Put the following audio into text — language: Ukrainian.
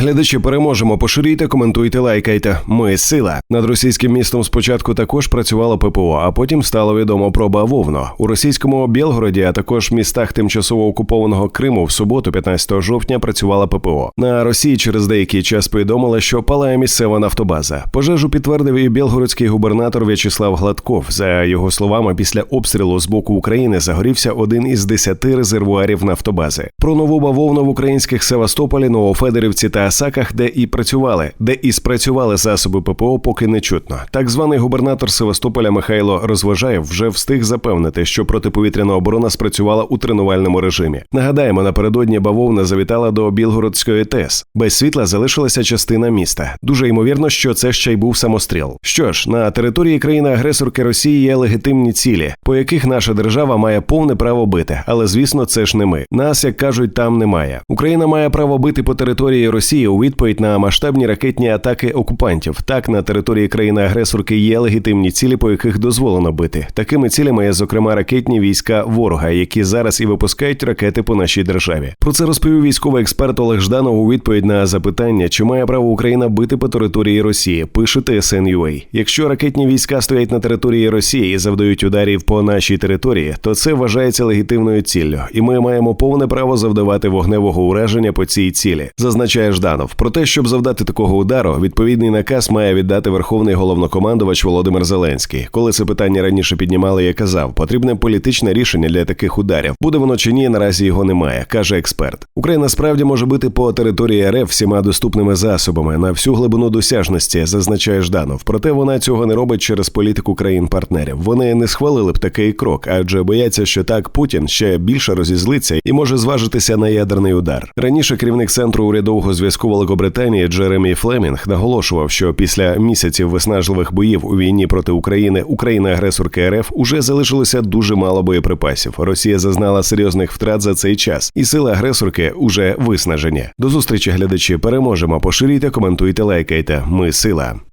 Глядачі переможемо. Поширюйте, коментуйте, лайкайте. Ми сила. Над російським містом спочатку також працювало ППО, а потім стало відомо про бавовну. У російському Білгороді, а також містах тимчасово окупованого Криму в суботу, 15 жовтня, працювала ППО. На Росії через деякий час повідомили, що палає місцева нафтобаза. Пожежу підтвердив і білгородський губернатор В'ячеслав Гладков. За його словами, після обстрілу з боку України загорівся один із десяти резервуарів нафтобази. Про нову бавовну в українських Севастополі, Новофедерівці та Асаках, де і працювали, де і спрацювали засоби ППО, поки не чутно. Так званий губернатор Севастополя Михайло Розважаєв вже встиг запевнити, що протиповітряна оборона спрацювала у тренувальному режимі. Нагадаємо, напередодні бавовна завітала до Білгородської ТЕС. Без світла залишилася частина міста. Дуже ймовірно, що це ще й був самостріл. Що ж, на території країни-агресорки Росії є легітимні цілі, по яких наша держава має повне право бити. Але звісно, це ж не ми. Нас, як кажуть, там немає. Україна має право бити по території Росії у відповідь на масштабні ракетні атаки окупантів. Так на території країни-агресорки є легітимні цілі, по яких дозволено бити. Такими цілями є, зокрема, ракетні війська ворога, які зараз і випускають ракети по нашій державі. Про це розповів військовий експерт Олег Жданов у відповідь на запитання, чи має право Україна бити по території Росії. Пише TSN.ua. Якщо ракетні війська стоять на території Росії і завдають ударів по нашій території, то це вважається легітимною ціллю, і ми маємо повне право завдавати вогневого ураження по цій цілі, зазначає Жданов. Про те, щоб завдати такого удару, відповідний наказ має віддати Верховний головнокомандувач Володимир Зеленський. Коли це питання раніше піднімали, я казав, потрібне політичне рішення для таких ударів. Буде воно чи ні, наразі його немає, каже експерт. Україна справді може бити по території РФ всіма доступними засобами на всю глибину досяжності, зазначає Жданов. Проте вона цього не робить через політику країн-партнерів. Вони не схвалили б такий крок, адже бояться, що так Путін ще більше розізлиться і може зважитися на ядерний удар. Раніше керівник центру урядового зв'язку Великобританії Джеремі Флемінг наголошував, що після місяців виснажливих боїв у війні проти України Україна-агресорки РФ уже залишилося дуже мало боєприпасів. Росія зазнала серйозних втрат за цей час, і сили агресорки уже виснажені. До зустрічі глядачі переможемо. Поширюйте, коментуйте, лайкайте. Ми сила.